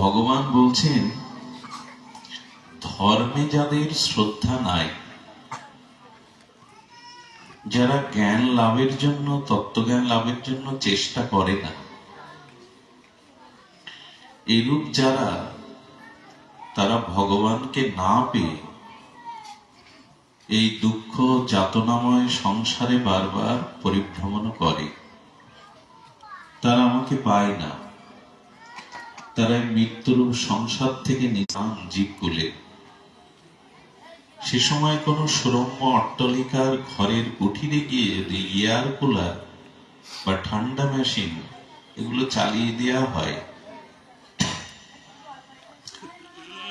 ভগবান বলছেন, ধর্মে যাদের শ্রদ্ধা নাই, যারা জ্ঞান লাভের জন্য, তত্ত্বজ্ঞান লাভের জন্য চেষ্টা করে না, এরূপ যারা, তারা ভগবানকে না পেয়ে এই দুঃখ যাতনাময় সংসারে বারবার পরিভ্রমণ করে। তারা আমাকে পায় না। তারা এই মৃত্যুরূপ সংসার থেকে নিজাম জীবগুলে সে সময় কোনো সুরম্য অট্টালিকার ঘরের কুঠিরে গিয়ে যদি এয়ার কুলার বা ঠান্ডা মেশিন এগুলো চালিয়ে দেওয়া হয়,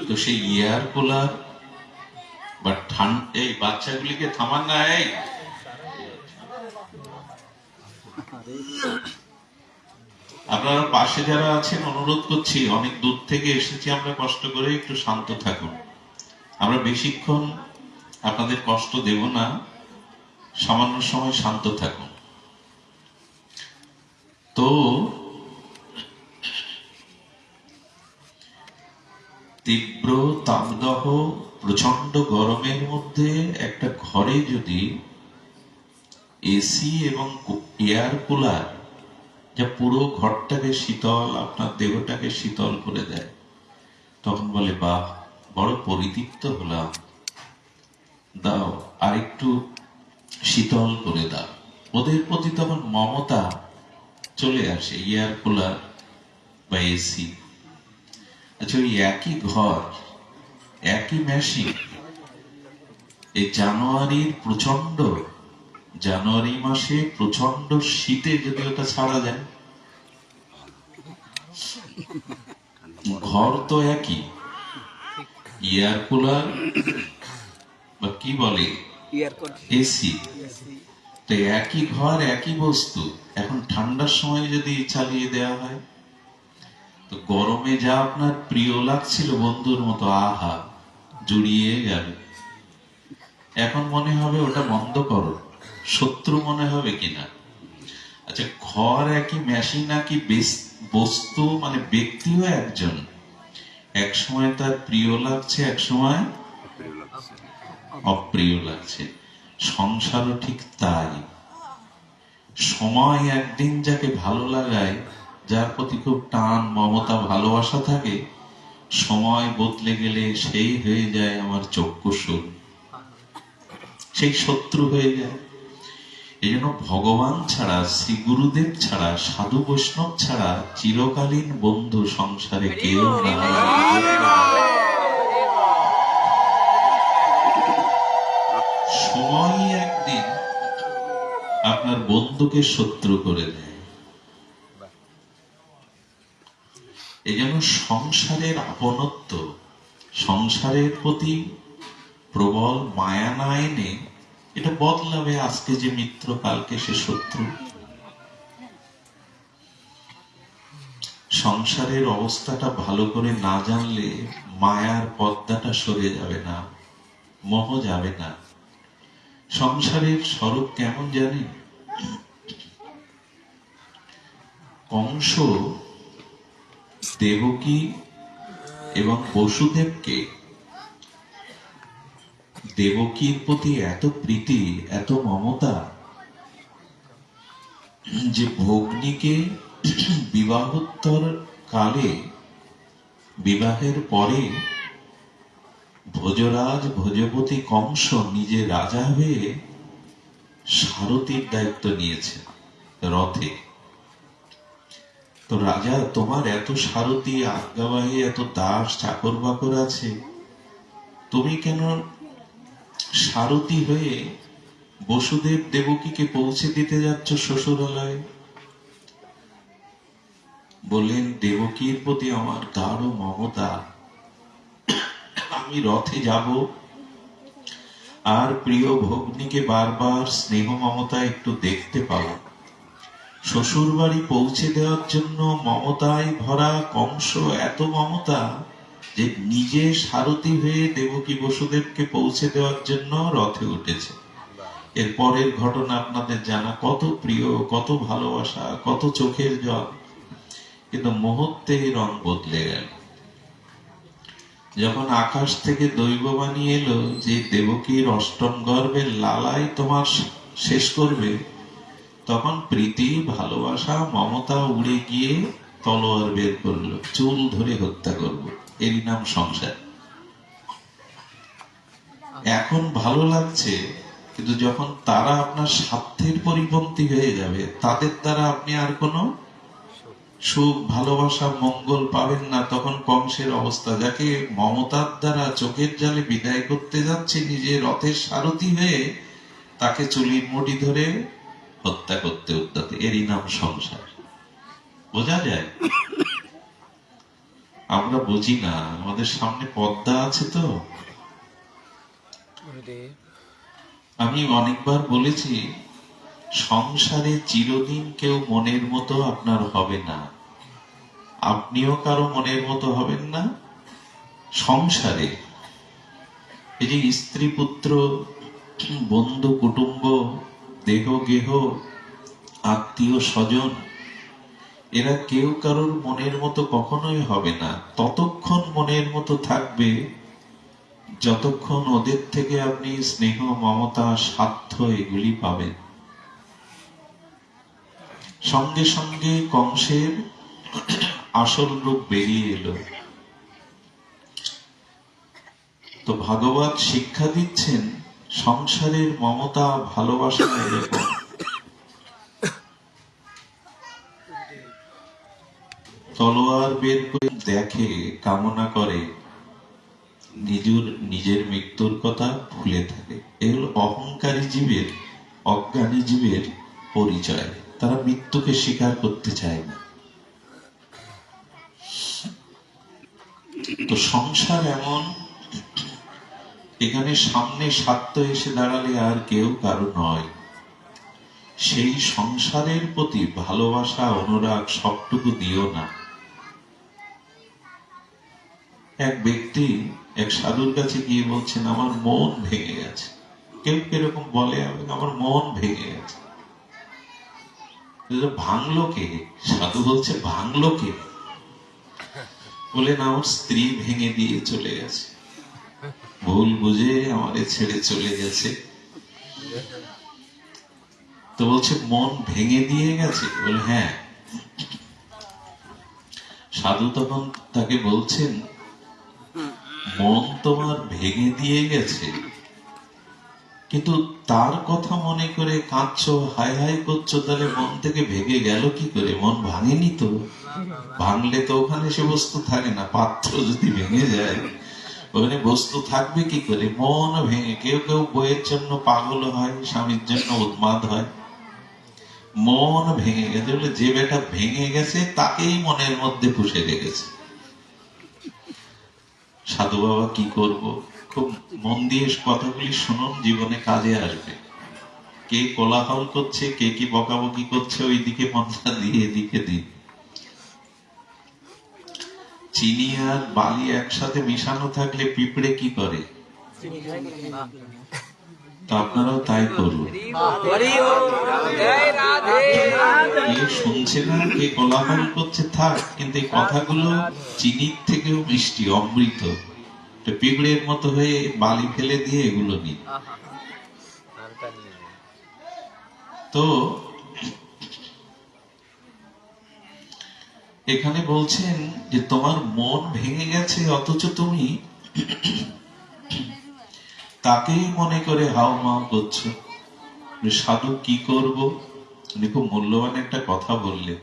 তো সেই এয়ার কুলার বা ঠান্ডা এই বাচ্চাগুলিকে থামান না আপনারা পাশে যারা আছেন, অনুরোধ করছি, অনেক দূর থেকে এসেছি, আমরা কষ্ট করে একটু শান্ত থাকুন। আমরা বেশিক্ষণ আপনাদের কষ্ট দেব না, সামান্য সময় শান্ত থাকুন। তো, তীব্র তাপদাহ প্রচণ্ড গরমের মধ্যে একটা ঘরে যদি এসি এবং এয়ার কুলার যা পুরো ঘরটাকে শীতল, আপনার দেহটাকে শীতল করে দেয়। তখন বলে, বাহ, বড় পরিতৃপ্ত হলাম। দাও, আরেকটু শীতল করে দাও। ওদের প্রতি তখন মমতা চলে আসে, এয়ার কুলার বা এসি। আচ্ছা ওই একই ঘর, একই মেশিন এই জানুয়ারির প্রচণ্ড জানুয়ারি মাসে প্রচণ্ড শীতে যদি ওটা ছাড়া যায়। ঘর তো একই। এয়ার কুলার বা কি বলে? এসি। তো একই ঘর একই বস্তু। এখন ঠান্ডার সময় যদি চালিয়ে দেওয়া হয় তো গরমে যা আপনার প্রিয় লাগছিল বন্ধুর মতো আহা জুড়িয়ে যাবে এখন মনে হবে ওটা বন্ধ করো। শত্রু মনে হবে কিনা? আচ্ছা ঘর একই মেশিন একই বস্তু মানে ব্যক্তিও একজন? এক সময় তার প্রিয় লাগছে এক সময় অপ্রিয় লাগছে। সংসারও ঠিক তাই। সময় একদিন যাকে ভালো লাগায়, যার প্রতি খুব টান, মমতা, ভালোবাসা থাকে, সময় বদলে গেলে সেই হয়ে যায় আমার চক্ষুসুর সেই শত্রু হয়ে যায়। এই জন্য ভগবান ছাড়া শ্রী গুরুদেব ছাড়া সাধু বৈষ্ণব ছাড়া চিরকালীন বন্ধু সংসারে কেউ না সময়ই একদিন আপনার বন্ধুকে শত্রু করে দেয়। এই জন্য সংসারের আপনত্ব সংসারের প্রতি প্রবল মায়া না এনে এটা বদলাবে আজকে যে মিত্র, কালকে সে শত্রু। সংসারের অবস্থাটা ভালো করে না জানলে মায়ার পদ্মাটা সরে যাবে না, মোহ যাবে না। সংসারের স্বরূপ কেমন জানেন কংস দেবকী এবং বসুদেবকে দেবকীর প্রতি এত প্রীতি, এত মমতা যে ভগ্নিকে বিবাহোত্তর কালে, বিবাহের পরে ভোজরাজ ভোজপতি কংস নিজে রাজা হয়ে সারথীর দায়িত্ব নিয়েছে রথে। তো রাজা, তোমার এত সারথী, আজ্ঞাবাহী, এত দাস চাকর বাকর আছে, তুমি কেন সারথী হয়ে বসুদেব দেবকীকে পৌঁছে দিতে যাচ্ছ শ্বশুরালয়ে? বললেন, দেবকীর প্রতি আমার গাঢ় মমতা। আমি রথে যাব। আর প্রিয় ভগ্নিকে বারবার স্নেহ মমতা একটু দেখতে পাবো। শ্বশুর বাড়ি পৌঁছে দেওয়ার জন্য মমতায় ভরা কংস এত মমতা। যে নিজে সারথী হয়ে দেবকী বসুদেবকে পৌঁছে দেওয়ার জন্য রথে উঠেছে। এর পরের ঘটনা আপনাদের জানা, কত প্রিয়, কত ভালোবাসা, কত চোখের জল। কিন্তু মুহূর্তে রং বদলে গেল। যখন আকাশ থেকে দৈববাণী এলো যে দেবকীর অষ্টম গর্ভের লালাই তোমার শেষ করবে, তখন প্রীতি, ভালোবাসা, মমতা উড়ে গিয়ে তলোয়ার বের করল, চুল ধরে হত্যা করব এরই নাম সংসার। এখন ভালো লাগছে, কিন্তু যখন তারা আপনার স্বার্থের পরিপন্থী হয়ে যাবে, তাদের দ্বারা আপনি আর কোনো সুখ, ভালোবাসা, মঙ্গল পাবেন না। তখন কংসের অবস্থা, যাকে মমতার দ্বারা চোখের জালে বিদায় করতে যাচ্ছে নিজে রথের সারথি হয়ে তাকে চুলির মুঠি ধরে হত্যা করতে উদ্যত। এরই নাম সংসার। বোঝা যায়? আমরা বুঝি না, আমাদের সামনে পদ্মা আছে তো। আমি অনেকবার বলেছি, সংসারে চিরদিন কেউ মনের মতো আপনার হবে না। আপনিও কারও মনের মতো হবেন না। সংসারে এই যে স্ত্রী, পুত্র, বন্ধু, কুটুম্ব, দেহ, গেহ, আত্মীয়, স্বজন এরা কেউ কারোর মনের মতো কখনোই হবে না। ততক্ষণ মনের মতো থাকবে যতক্ষণ ওদের থেকে আপনি স্নেহ, মমতা, স্বার্থ এগুলি পাবেন। সঙ্গে সঙ্গে কংসের আসল রূপ বেরিয়ে এলো। তো ভাগবত শিক্ষা দিচ্ছেন, সংসারের মমতা, ভালোবাসা এরকম। তলোয়ার বের করে দেখে, কামনা করে, নিজের নিজের মৃত্যুর কথা ভুলে থাকে। এগুলো অহংকারী জীবের, অজ্ঞানী জীবের পরিচয়। তারা মৃত্যুকে স্বীকার করতে চায় না। তো সংসার এমন, এখানে সামনে স্বার্থ এসে দাঁড়ালে আর কেউ কারও নয়। সেই সংসারের প্রতি ভালোবাসা, অনুরাগ সবটুকু দিও না। এক ব্যক্তি, এক সাধুর কাছে গিয়ে বলছেন, আমার মন ভেঙে গেছে। কেউ কীরকম বলে, আমার মন ভেঙে গেছে। ভাঙলো কে? সাধু বলছে, ভাঙলো কে? বলে, না, আমার স্ত্রী ভেঙে দিয়ে চলে গেছে। ভুল বুঝে আমাদের ছেড়ে চলে গেছে। তো বলছে, মন ভেঙে দিয়ে গেছে? বলে হ্যাঁ। সাধু তখন তাকে বলছেন মন তোমার ভেঙে দিয়ে গেছে। কিন্তু তার কথা মনে করে কাঁদছো, হাই হাই করছ, তাহলে মন থেকে ভেঙে গেল কি করে? মন ভাঙেনি তো? ভাঙলে তো ওখানে সে বস্তু থাকে না, পাত্র যদি ভেঙে যায়। ওখানে বস্তু থাকবে কি করে? মন ভেঙে, কেউ কেউ বইয়ের জন্য পাগল হয়, স্বামীর জন্য উন্মাদ হয়। মন ভেঙে গেছে, বলে যে বেটা ভেঙে গেছে, তাকেই মনের মধ্যে পুষে রেখেছে। সাধু বাবা কি করব? খুব মন দিয়ে কথাগুলি শুনুন, জীবনে কাজে আসবে। কে কোলাহল করছে, কে কি বকাবকি করছে ওই দিকে মনটা দিয়ে এদিকে দিন। চিনি আর বালি একসাথে মিশানো থাকলে পিঁপড়ে কি করে? আপনারাও তাই করুন। কে শুনছে না কে কোলাহল করছে থাক, কিন্তু এই কথাগুলো চিনির থেকেও মিষ্টি, অমৃত। পিঁপড়ের মতো হয়ে বালি ফেলে দিয়ে এগুলো নিন। তো এখানে বলছেন যে, তোমার মন ভেঙে গেছে, অথচ তুমি তাকেই মনে করে হাও মাও করছ সাধু, কি করব? উনি খুব মূল্যবান একটা কথা বললেন।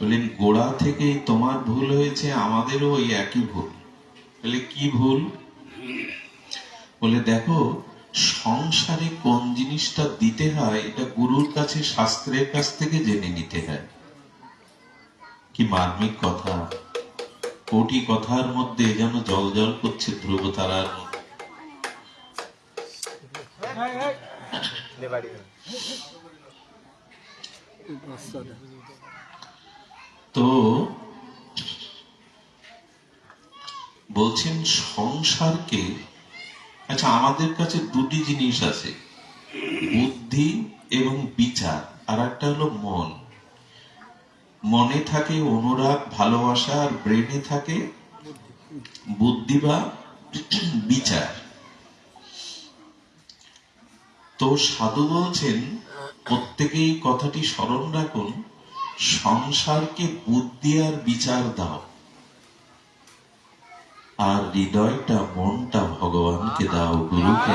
বললেন, গোড়া থেকেই তোমার ভুল হয়েছে, আমাদেরও ওই একই ভুল। বলে, কি ভুল? বলে, দেখো, সংসারে কোন জিনিসটা দিতে হয়, এটা গুরুর কাছে, শাস্ত্রের কাছ থেকে জেনে নিতে হয়। কি মার্মিক কথা। কোটি কথার মধ্যে যেন জল জল করছে ধ্রুব তারার তো বলছেন সংসারকে আচ্ছা আমাদের কাছে দুটি জিনিস আছে, বুদ্ধি এবং বিচার, আর একটা হলো মন। মনে থাকে অনুরাগ, ভালোবাসা, আর ব্রেনে থাকে বুদ্ধি বা বিচার। তো সাধু বলছেন, প্রত্যেকেই কথাটি স্মরণ রাখুন, সংসারকে বুদ্ধি আর বিচার দাও। আর হৃদয়টা, মনটা ভগবানকে দাও, গুরুকে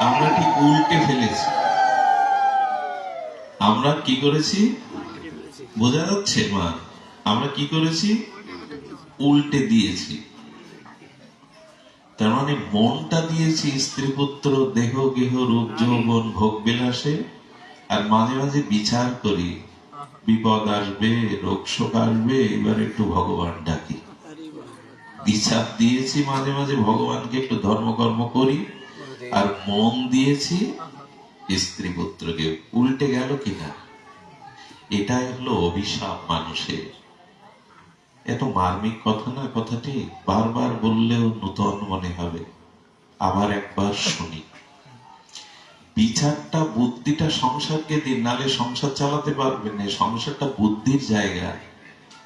আমরা ঠিক উল্টে ফেলেছি। আমরা কি করেছি? বোঝা যাচ্ছে, মা? আমরা কি করেছি? উল্টে দিয়েছি। তার মানে মনটা দিয়েছি স্ত্রী পুত্র, দেহ, গেহ, রূপ, যৌবন, ভোগ বিলাসে। আর মাঝে মাঝে বিচার করি, বিপদ আসবে, রোগ শোক আসবে, এবার একটু ভগবান ডাকি। বিচার দিয়েছি মাঝে মাঝে, ভগবানকে একটু ধর্মকর্ম করি। আর মন দিয়েছি স্ত্রী পুত্রকে। উল্টে গেল কিনা? এটাই হলো অভিশাপ মানুষের। এত মার্মিক কথা না কথাটি বারবার বললেও নূতন মনে হবে। আবার একবার শুনি। বিচারটা বুদ্ধিটা সংসারকে দিন, নালে সংসার চালাতে পারবেন না। সংসারটা বুদ্ধির জায়গা,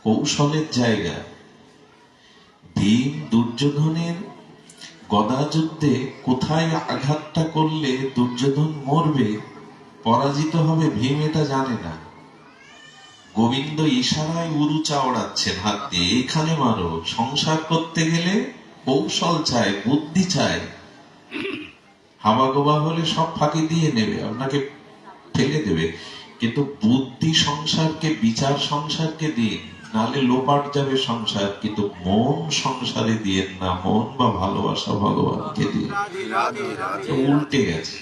কৌশলের জায়গা। ভীম দুর্যোধনের গদা যুদ্ধে কোথায় আঘাতটা করলে দুর্যোধন মরবে, পরাজিত হবে ভীম এটা জানে না। গোবিন্দ ইশারায় উরু চাওড়াচ্ছেন হাত দিয়ে এখানে মারো সংসার করতে গেলে কৌশল চায় বুদ্ধি চায় হাবা গোবা হলে সব ফাঁকি দিয়ে নেবে আপনাকে ফেলে দেবে। কিন্তু বুদ্ধি সংসারকে বিচার সংসারকে দিন নালে লোপাট যাবে সংসার কিন্তু মন সংসারে দিয়ে না মন বা ভালোবাসা ভগবানকে দিয়ে উল্টে গেছে।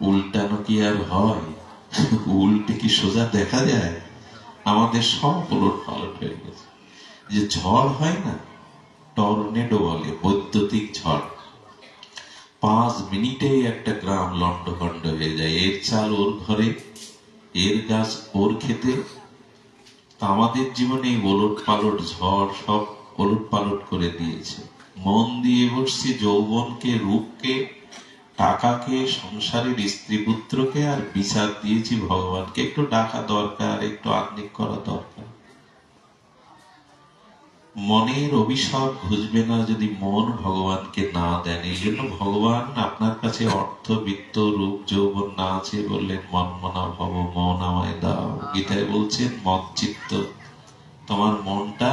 উল্টানো কি আর হয়? উল্টে কি সোজা দেখা যায়? আমাদের সব উলট পালট হয়ে গেছে। যে ঝড় হয় না, টর্নেডো বলে, বৈদ্যুতিক ঝড়। পাঁচ মিনিটেই একটা গ্রাম লন্ডভন্ড হয়ে যায়। এর চাল ওর ঘরে, এর গাছ ওর খেতে আমাদের জীবনে ওলট পালট ঝড় সব ওলট পালট করে দিয়েছে। মন দিয়ে বসছি যৌবনকে, রূপকে টাকাকে, সংসারের স্ত্রী পুত্রকে আর বিচার দিয়েছি ভগবানকে। একটু ডাকা দরকার, একটু আত্মিক করা দরকার। মনের অভিশাপ ঘুষবে না যদি মন ভগবানকে না দেন। এই জন্য ভগবান আপনার কাছে অর্থ, বিত্ত, রূপ, যৌবন না আছে বললেন, মন মনা ভব, মন আমায় দাও। গীতায় বলছেন, মন চিত্ত, তোমার মনটা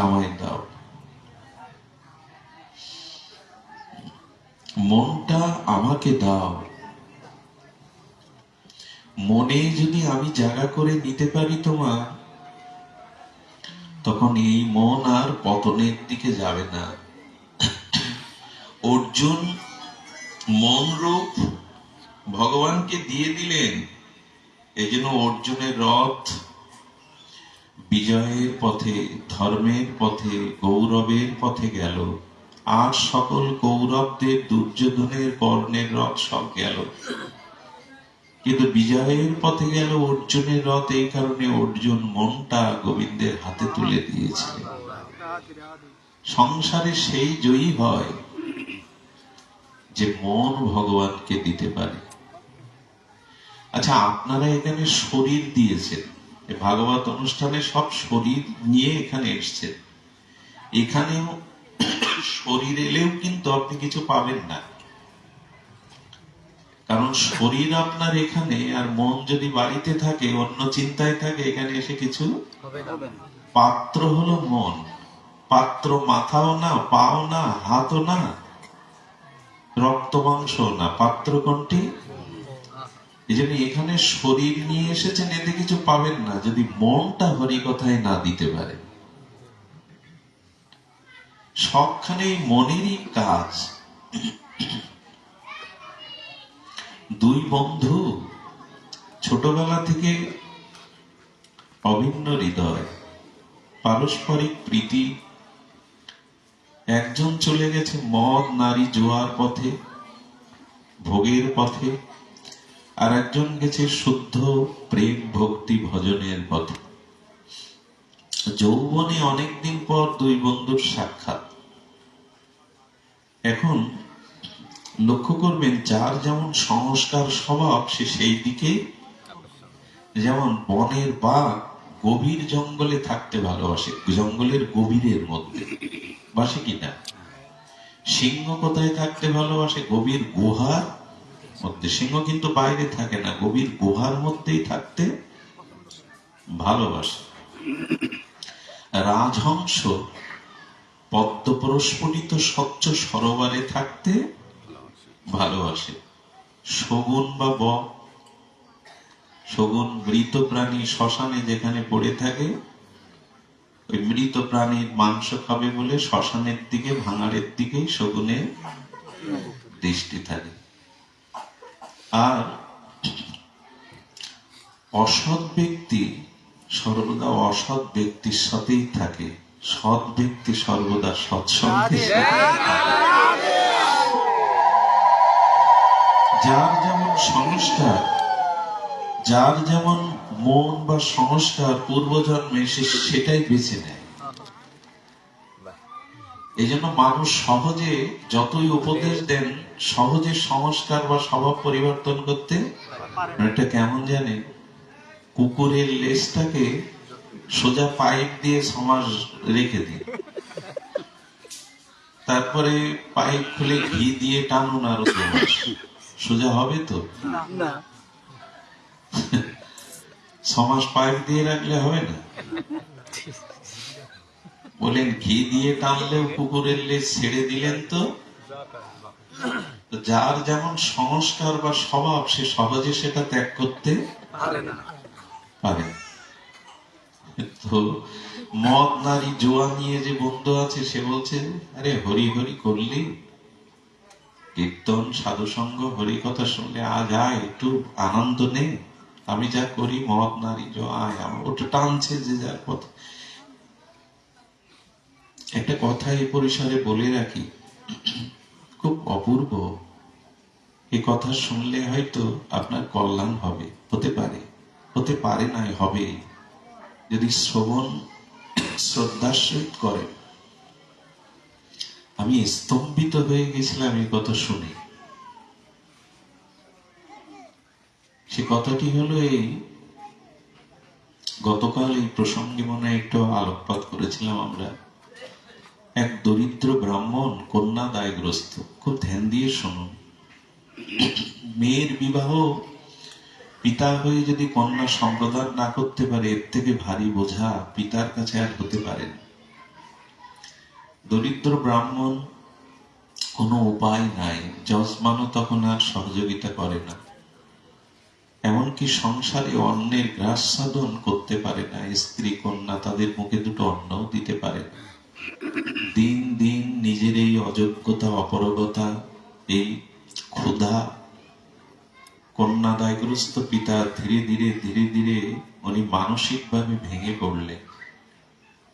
আমায় দাও। মনটা আমাকে দাও। মনে যদি আমি জায়গা করে নিতে পারি তোমার, তখন এই মন আর পতনের দিকে যাবে না। অর্জুন মন রূপ ভগবানকে দিয়ে দিলেন। এই জন্য অর্জুনের রথ বিজয়ের পথে, ধর্মের পথে, গৌরবের পথে গেল। আর সকল কৌরবদের দুর্যোধনের কর্ণের রথ সব গেল। কিন্তু বিজয়ের পথে গেল অর্জুনের রথ, এই কারণে অর্জুন মনটা গোবিন্দের হাতে তুলে দিয়েছিলেন সংসারে সেই জয়ী হয় যে মন ভগবানকে দিতে পারে। আচ্ছা আপনারা এখানে শরীর দিয়েছেন। ভাগবত অনুষ্ঠানে সব শরীর নিয়ে এখানে এসছেন। এখানেও শরীর এলেও কিন্তু আপনি কিছু পাবেন না। কারণ শরীর আপনার এখানে আর মন যদি বাড়িতে থাকে অন্য চিন্তায় থাকে এখানে এসে কিছু পাত্র হলো মন। পাত্র মাথাও না পাও না হাতও না রক্ত মাংস না। পাত্র কোনটি? এই জন্য এখানে শরীর নিয়ে এসেছেন এতে কিছু পাবেন না। যদি মনটা হরি কথায় না দিতে পারে। সবখানে মনেরই কাজ। দুই বন্ধু ছোটবেলা থেকে অভিন্ন হৃদয়, পারস্পরিক প্রীতি। একজন চলে গেছে মদ, নারী, জোয়ার পথে, ভোগের পথে, আর একজন গেছে শুদ্ধ প্রেম ভক্তি ভজনের পথে। যৌবনে অনেকদিন পর দুই বন্ধুর সাক্ষাৎ। এখন লক্ষ্য করবেন, যার যেমন সংস্কার স্বভাব, সে সেই দিকে যেমন বনের বাঘ গভীর জঙ্গলে থাকতে ভালোবাসে, জঙ্গলের গভীরের মধ্যে। বাসে কিনা সিংহ কোথায় থাকতে ভালোবাসে? গভীর গুহার মধ্যে। সিংহ কিন্তু বাইরে থাকে না, গভীর গুহার মধ্যেই থাকতে ভালোবাসে। রাজহংস। পদ্ম প্রস্ফুটিত স্বচ্ছ সরোবরে থাকতে ভালোবাসে। শগুন বা বক শগুন মৃত প্রাণী শ্মশানে যেখানে পড়ে থাকে, ওই মৃত প্রাণীর মাংস খাবে বলে শ্মশানের দিকে ভাঙাড়ের দিকে শগুনে দৃষ্টি থাকে। আর অসৎ ব্যক্তি সর্বদা অসৎ ব্যক্তির সাথেই থাকে। সৎ ব্যক্তি সর্বদা থাকে। যার যেমন সংস্কার যার যেমন মন বা সংস্কার পূর্বজন্মে সে সেটাই বেছে নেয়। এই জন্য মানুষ সহজে যতই উপদেশ দেন সহজে সংস্কার বা স্বভাব পরিবর্তন করতে এটা কেমন জানেন কুকুরের লেজটাকে সোজা পাইপ দিয়ে সমাজ রেখে দিন। তারপরে পাইপ খুলে ঘি দিয়ে টানুন আরও সোজা হবে তো? সমাজ পাইপ দিয়ে রাখলে হবে না? বলেন ঘি দিয়ে টানলেও কুকুরের লেজ ছেড়ে দিলেন তো? তো যার যেমন সংস্কার বা স্বভাব সে সহজে সেটা ত্যাগ করতে পারে না। তো মদ, নারী, জোয়া নিয়ে যে বন্ধু আছে, সে বলছে, আরে হরি হরি করলি? কীর্তন, সাধুসঙ্গ, হরি কথা শুনলে আজ আয়, একটু আনন্দ নে। আমি যা করি, মদ, নারী, জোয়া, আয় আমার। ওটা টানছে যে যার কথা একটা কথা এই পরিসরে বলে রাখি, খুব অপূর্ব। এ কথা শুনলে হয়তো আপনার কল্যাণ হবে, হতে পারে। হতে পারে নাই হবে যদি শ্রবণ শ্রদ্ধার সহিত করে। আমি স্তম্ভিত হয়ে গেছিলাম এই কথা শুনে। সে কথাটি হলো এই, গতকাল এই প্রসঙ্গে মনে একটু আলোকপাত করেছিলাম আমরা। এক দরিদ্র ব্রাহ্মণ কন্যা দায়গ্রস্ত খুব ধ্যান দিয়ে শুনুন মেয়ের বিবাহ পিতা হয়ে যদি কন্যা সম্প্রদান না করতে পারে, এর থেকে ভারী বোঝা পিতার কাছে আর হতে পারে না। দরিদ্র ব্রাহ্মণ কোনো উপায় নাই, যজমানও তখন আর সহযোগিতা করে না। এমনকি সংসারে অন্যের গ্রাস সাধন করতে পারে না, স্ত্রী কন্যা তাদের মুখে দুটো অন্নও দিতে পারে না। দিন দিন নিজের এই অযোগ্যতা, অপরগতা, এই ক্ষুধা কন্যা দায়গ্রস্ত পিতা ধীরে ধীরে ধীরে ধীরে উনি মানসিকভাবে ভেঙে পড়লেন।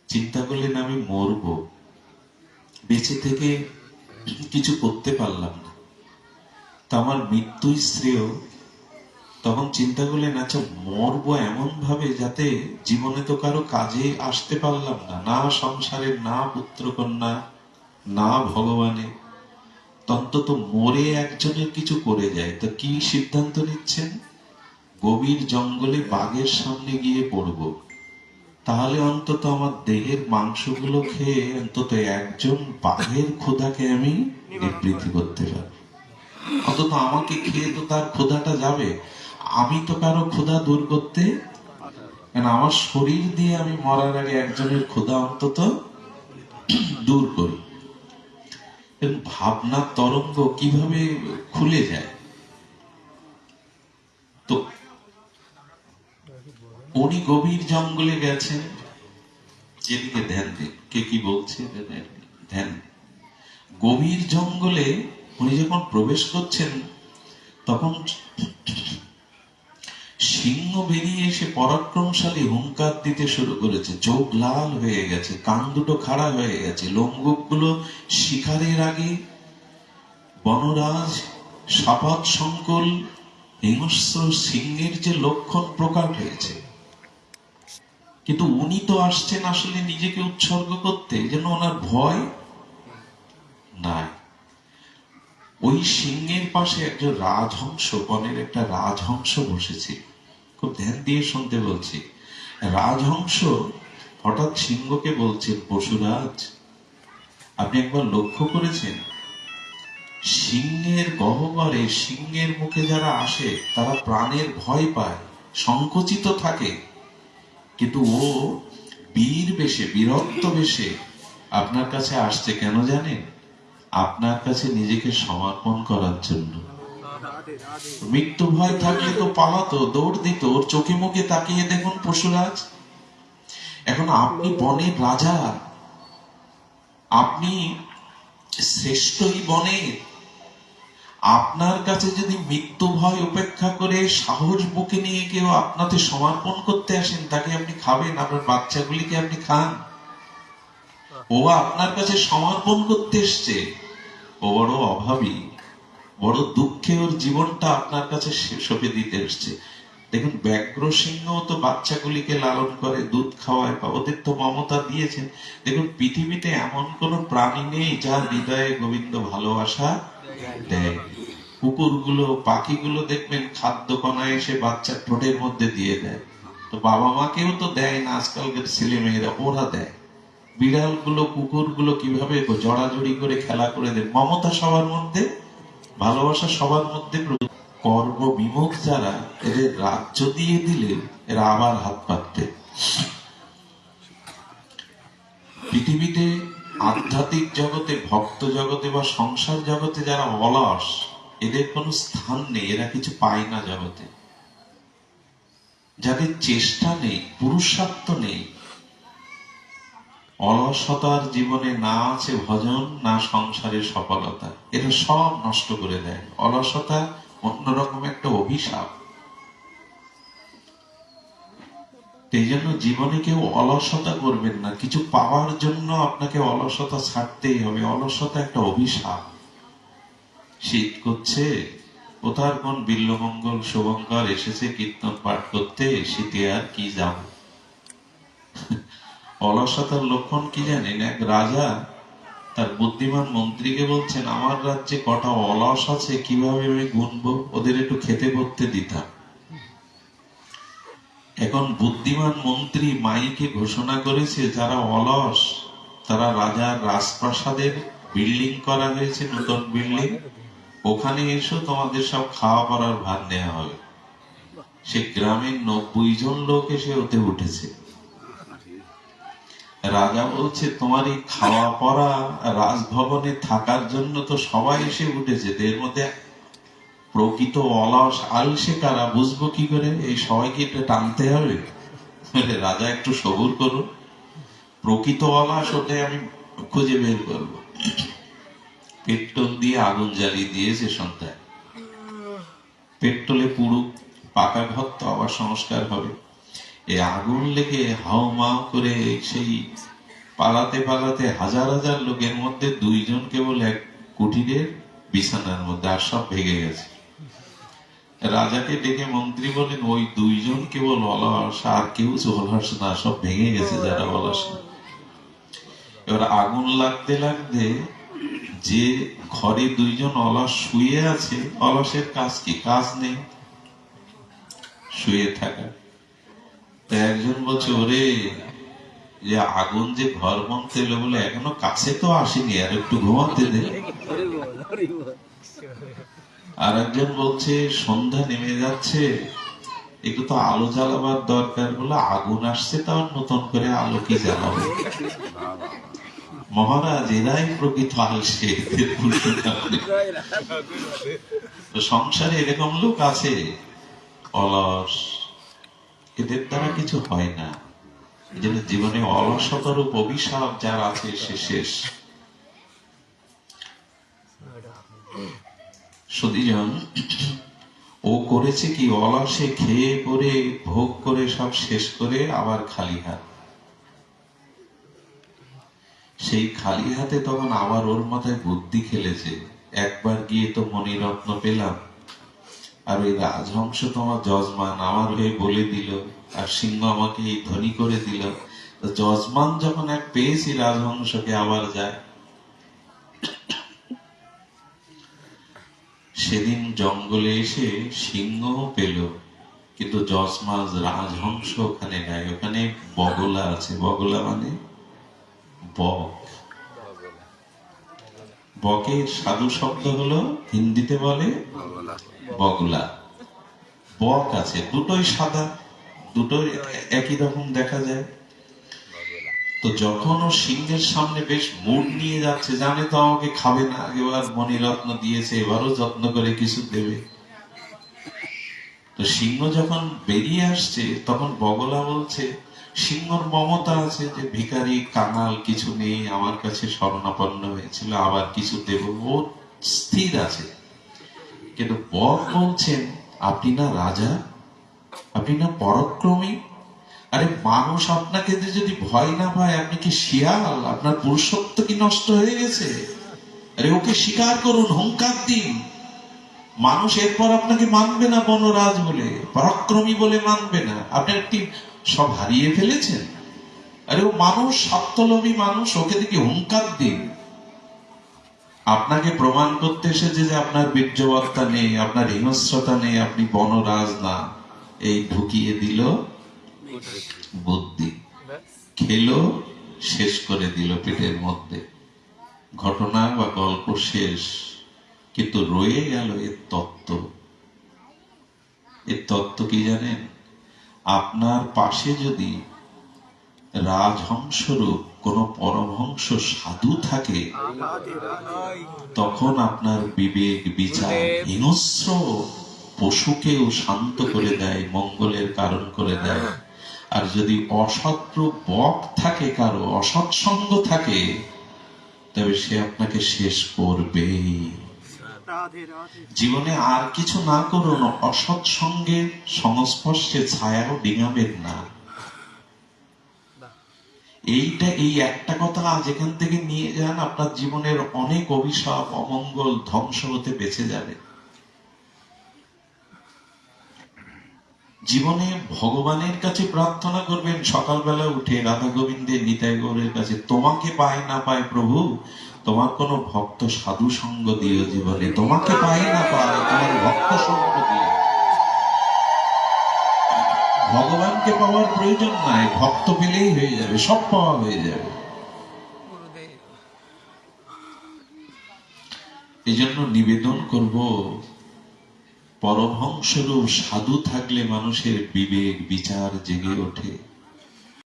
চিন্তা করলেন, আমি মরব। বেঁচে থেকে কিছু করতে পারলাম না। তা আমার মৃত্যু শ্রেয়। তখন চিন্তা করলেন আচ্ছা মরবো এমন ভাবে যাতে জীবনে তো কারও কাজে আসতে পারলাম না। না সংসারে না পুত্র কন্যা না ভগবানে অন্তত মরে একজনের কিছু করে যায়। তো কি সিদ্ধান্ত নিচ্ছেন? গভীর জঙ্গলে বাঘের সামনে গিয়ে পড়ব। তাহলে অন্তত আমার দেহের মাংসগুলো খেয়ে অন্তত একজন বাঘের ক্ষুধাকে আমি নিবৃত্তি করতে পারব অন্তত আমাকে খেয়ে তো তার ক্ষুধাটা যাবে। আমি তো কারও ক্ষুধা দূর করতে কারণ আমার শরীর দিয়ে আমি মরার আগে একজনের ক্ষুধা অন্তত দূর করি। এবং ভাবনার তরঙ্গ কীভাবে খুলে যায়? তো উনি গভীর জঙ্গলে গেছেন, যেদিকে ধ্যান দিন কে কি বলছে? ধ্যান। গভীর জঙ্গলে উনি যখন প্রবেশ করছেন, তখন সিংহ বেরিয়ে এসে পরাক্রমশালী হুঙ্কার দিতে শুরু করেছে। চোখ লাল হয়ে গেছে, কান দুটো খাড়া হয়ে গেছে। লোমগুপগুলো শিকারের আগে। বনরাজ, সাপাত সংকুল, হিংস্র সিংহের যে লক্ষণ প্রকাট হয়েছে। কিন্তু উনি তো আসছেন আসলে নিজেকে উৎসর্গ করতে যেন ওনার ভয় নাই। ওই সিংহের পাশে একজন রাজহংস, বনের একটা রাজহংস বসেছে খুব ধ্যান দিয়ে শুনতে বলছি। রাজহংস হঠাৎ সিংহকে বলছেন পশুরাজ আপনি একবার লক্ষ্য করেছেন? সিংহের গহ্বরে, সিংহের মুখে যারা আসে, তারা প্রাণের ভয় পায়, সংকুচিত থাকে। কিন্তু ও বীর বেশে, বীরত্ব বেশে, আপনার কাছে আসছে কেন জানেন? আপনার কাছে নিজেকে সমর্পণ করার জন্য। মৃত্যু ভয় থাকলে তো পালাতো, দৌড় দিত, ওর চোখে মুখে তাকিয়ে দেখুন পশুরাজ এখন আপনি বনের রাজা, আপনি শ্রেষ্ঠই বনের আপনার কাছে যদি মৃত্যু ভয় উপেক্ষা করে সাহস বুকে নিয়ে কেউ আপনাকে সমর্পণ করতে আসেন, তাকে আপনি খাবেন, আপনার বাচ্চাগুলিকে আপনি খান। ও আপনার কাছে সমর্পণ করতে এসছে। ও বড় অভাবী। বড় দুঃখে ওর জীবনটা আপনার কাছে সঁপে দিতে এসছে। দেখুন, ব্যাঘ্র সিংহ তো বাচ্চাগুলিকে লালন করে, দুধ খাওয়ায়, বা ওদের তো মমতা দিয়েছেন। দেখুন, পৃথিবীতে এমন কোন প্রাণী নেই যার হৃদয়ে গোবিন্দ ভালোবাসা দেয়। কুকুরগুলো, পাখিগুলো দেখবেন খাদ্য কণা এসে বাচ্চার ঠোঁটের মধ্যে দিয়ে দেয়। তো বাবা মাকেও তো দেয় না, আজকালকার ছেলে মেয়েরা ওরা দেয়। বিড়ালগুলো কুকুরগুলো কীভাবে জড়াজড়ি করে খেলা করে দেয়? মমতা সবার মধ্যে ভালোবাসা সবার মধ্যে কর্ম বিমুখ যারা, এদের রাজ্য দিয়ে দিলে এরা আবার হাত পাতবে। পৃথিবীতে আধ্যাত্মিক জগতে, ভক্ত জগতে বা সংসার জগতে যারা অলস, এদের কোনো স্থান নেই, এরা কিছু পায় না জগতে। যাদের চেষ্টা নেই, পুরুষার্থ নেই অলসতার জীবনে না আছে ভজন, না সংসারের সফলতা। এটা সব নষ্ট করে দেয়। অলসতা অন্যরকম একটা অভিশাপ। এই জন্য জীবনে কেউ অলসতা করবেন না। কিছু পাওয়ার জন্য আপনাকে অলসতা ছাড়তেই হবে। অলসতা একটা অভিশাপ। শীত করছে, কোথার কোন বিল্লমঙ্গল শুভঙ্কর এসেছে কীর্তন পাঠ করতে, শীতে আর কি যাব? অলসতার লক্ষণ কি জানেন? এক রাজা তার বুদ্ধিমান মন্ত্রীকে বলছেন, আমার রাজ্যে কটা অলস আছে, কীভাবে আমি গুনবো? ওদের একটু খেতে পড়তে দিতাম। এখন বুদ্ধিমান মন্ত্রী মাইকে ঘোষণা করেছে, যারা অলস, তারা রাজার রাজপ্রাসাদের বিল্ডিং করা হয়েছে, নতুন বিল্ডিং। ওখানে এসো, তোমাদের সব খাওয়া পড়ার ভার নেওয়া হবে। সে গ্রামের নব্বই জন লোক এসে ওতে উঠেছে। রাজা বলছে তোমার এই খাওয়া পড়া রাজভবনে থাকার জন্য তো সবাই এসে উঠেছে এর মধ্যে প্রকৃত অলস আলসে কারা? বুঝব কি করে? এই সবাইকে এটা টানতে হবে? রাজা একটু সবুর করুন। প্রকৃত অলস, ওটাই আমি খুঁজে বের করব। পেট্রোল দিয়ে আগুন জ্বালিয়ে দিয়েছে সন্ধ্যায়। পেট্রোলে পুরুক পাকা ঘর তো আবার সংস্কার হবে। এই আগুন লেগে হাও মাও করে সেই পালাতে পালাতে হাজার হাজার লোকের মধ্যে দুইজন কেবল এক কুটিরের বিছানার মধ্যে আর সব ভেঙে গেছে। রাজাকে ডেকে মন্ত্রী বলেন, ওই দুইজন কেবল অলস, আর কেউ অলস না, সব ভেঙে গেছে যারা অলস এবার আগুন লাগতে লাগতে যে ঘরে দুইজন অলস শুয়ে আছে, অলসের কাজ কি? কাজ নেই। শুয়ে থাকা। একজন বলছে, ওরে যে আগুন যে ঘর এলো বলে এখনও কাছে তো আসেনি, আর একটু ঘুমাতে দে। আর একজন বলছে, সন্ধ্যা নেমে যাচ্ছে, একটু তো আলো জ্বালাবার দরকার বলে আগুন আসছে তাও নতুন করে আলো কি জ্বালাবো? মহারাজ, এরাই প্রকৃত আলসে সংসারে এরকম লোক আছে, অলস এদের দ্বারা কিছু হয় না। এই জীবনে অলসতার অভিশাপ যার আছে সে শেষ। সুদীজন, ও করেছে কি অলসে খেয়ে পরে ভোগ করে সব শেষ করে আবার খালি হাত। সেই খালি হাতে তখন আবার ওর মাথায় বুদ্ধি খেলেছে। একবার গিয়ে তো মণিরত্ন পেলাম। আর ওই রাজহংস তোমার যজমান আমার হয়ে বলে দিল, আর সিংহ আমাকে এই ধনী করে দিল। যজমান যখন এক পেয়েছি রাজহংসকে, আবার যায়। সেদিন জঙ্গলে এসে সিংহ পেল, কিন্তু জসমাজ রাজহংস ওখানে নাই। ওখানে বগলা আছে। বগলা মানে বক। বকের সাধু শব্দ হলো হিন্দিতে বলে বগলা। বক আছে দুটোই সাদা দুটোই একই রকম দেখা যায়। তো যখন ও সিংহের সামনে বেশ মুড নিয়ে যাচ্ছে জানে তো আমাকে খাবে না এবার মণিরত্ন দিয়েছে এবারও যত্ন করে কিছু দেবে। তো সিংহ যখন বেরিয়ে আসছে তখন বগলা বলছে সিংহর মমতা আছে যে, ভিখারি, কাঙাল কিছু নেই, আমার কাছে শরণাপন্ন হয়েছিল, আবার কিছু দেব ও স্থির আছে। কিন্তু বক বলছেন, আপনি না রাজা? আপনি না পরাক্রমী? আরে, মানুষ আপনাকে যদি ভয় না পায়, আপনি কি শিয়াল? আপনার পুরুষত্ব কি নষ্ট হয়ে গেছে? আরে, ওকে স্বীকার করুন, হুঙ্কার দিন। মানুষ এরপর আপনাকে মানবে না বনরাজ বলে, পরাক্রমী বলে মানবে না। আপনি একটি সব হারিয়ে ফেলেছেন আরে ও মানুষ, স্বার্থলোভী মানুষ, ওকে দেখি হুঙ্কার দিন। আপনাকে প্রমাণ করতে এসেছে যে আপনার বীর্যবত্তা নেই, আপনার হিংস্রতা নেই, আপনি বনরাজ না। এই ঢুকিয়ে দিল, বুদ্ধি। খেলো, শেষ করে দিল পেটের মধ্যে। ঘটনা বা গল্প শেষ, কিন্তু রয়ে গেল এর তত্ত্ব। এর তত্ত্ব কি জানেন? আপনার পাশে যদি রাজহংসরূপ কোন পরমহংস সাধু থাকে, তখন আপনার বিবেক বিচার হিংস্র পশুকেও শান্ত করে দেয়, মঙ্গলের কারণ করে দেয়। আর যদি অসৎ বক থাকে, কারও অসৎসঙ্গ থাকে, তবে সে আপনাকে শেষ করবেই। জীবনে আর কিছু না করুন, অসৎ সঙ্গের সংস্পর্শে ছায়াও ডিঙাবেন না এইটা, এই একটা কথা আজ এখান থেকে নিয়ে যান, আপনার জীবনের অনেক অভিশাপ, অমঙ্গল ধ্বংস হতে বেঁচে যাবে। জীবনে ভগবানের কাছে প্রার্থনা করবেন, সকালবেলা উঠে রাধা গোবিন্দের নিতাই গৌরের কাছে, তোমাকে পায় না পায় প্রভু তোমার কোন ভক্ত সাধু সঙ্গ দিও জীবনে তোমাকে পায় না পায়, তোমার ভক্ত সঙ্গ দিও ভগবানকে পাওয়ার প্রয়োজন নাই, ভক্ত পেলেই হয়ে যাবে, সব পাওয়া হয়ে যাবে। এই জন্য নিবেদন করব, পরমহংসরূপ সাধু থাকলে মানুষের বিবেক, বিচার জেগে ওঠে।